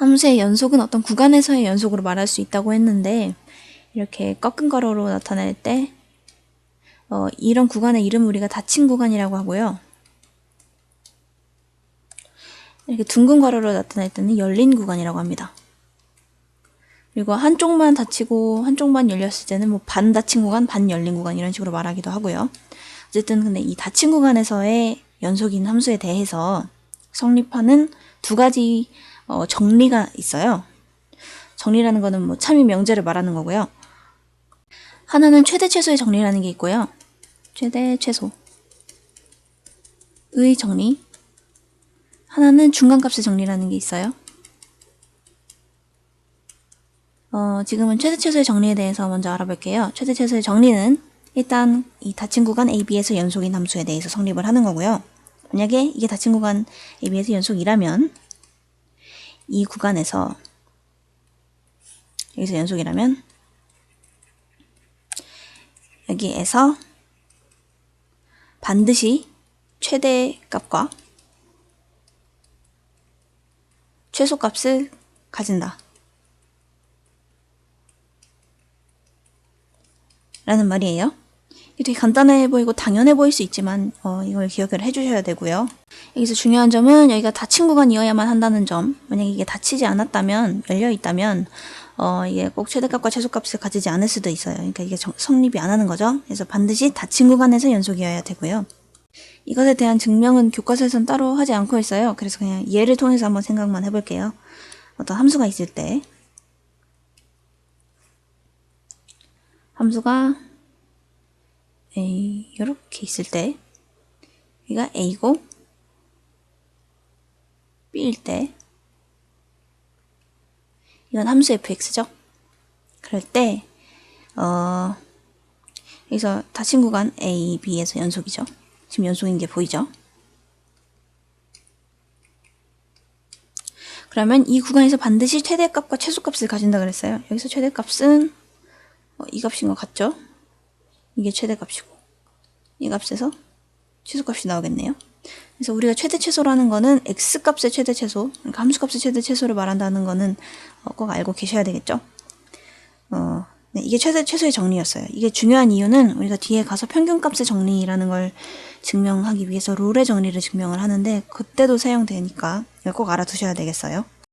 함수의 연속은 어떤 구간에서의 연속으로 말할 수 있다고 했는데 이렇게 꺾은 가로로 나타낼 때 어, 이런 구간의 이름을 우리가 닫힌 구간이라고 하고요. 이렇게 둥근 가로로 나타낼 때는 열린 구간이라고 합니다. 그리고 한쪽만 닫히고 한쪽만 열렸을 때는 뭐 반 닫힌 구간, 반 열린 구간 이런 식으로 말하기도 하고요. 어쨌든 근데 이 닫힌 구간에서의 연속인 함수에 대해서 성립하는 두 가지 어, 정리가 있어요. 정리라는 거는 뭐 참이 명제를 말하는 거고요. 하나는 최대 최소의 정리라는 게 있고요. 최대 최소 의 정리. 하나는 중간값의 정리라는 게 있어요. 어, 지금은 최대 최소의 정리에 대해서 먼저 알아볼게요. 최대 최소의 정리는 일단 이 닫힌 구간 AB에서 연속인 함수에 대해서 성립을 하는 거고요. 만약에 이게 닫힌 구간 AB에서 연속이라면 이 구간에서 여기서 연속이라면 여기에서 반드시 최대값과 최소값을 가진다. 라는 말이에요. 되게 간단해 보이고 당연해 보일 수 있지만 어, 이걸 기억을 해주셔야 되고요. 여기서 중요한 점은 여기가 닫힌 구간이어야만 한다는 점. 만약에 이게 닫히지 않았다면 열려 있다면 어, 이게 꼭 최대값과 최소값을 가지지 않을 수도 있어요. 그러니까 이게 정- 성립이 안 하는 거죠. 그래서 반드시 닫힌 구간에서 연속이어야 되고요. 이것에 대한 증명은 교과서에선 따로 하지 않고 있어요. 그래서 그냥 예를 통해서 한번 생각만 해볼게요. 어떤 함수가 있을 때 함수가 이렇게 있을 때 여기가 A고 B일 때 이건 함수 fx죠. 그럴 때 어, 여기서 닫힌 구간 A, B에서 연속이죠. 지금 연속인 게 보이죠? 그러면 이 구간에서 반드시 최대값과 최소값을 가진다 그랬어요. 여기서 최대값은 어, 이 값인 것 같죠? 이게 최대값이고 이 값에서 최소값이 나오겠네요. 그래서 우리가 최대 최소라는 거는 x 값의 최대 최소, 그러니까 함수 값의 최대 최소를 말한다는 거는 어, 꼭 알고 계셔야 되겠죠. 어, 네, 이게 최대 최소의 정리였어요. 이게 중요한 이유는 우리가 뒤에 가서 평균 값의 정리라는 걸 증명하기 위해서 롤의 정리를 증명을 하는데 그때도 사용되니까 꼭 알아두셔야 되겠어요.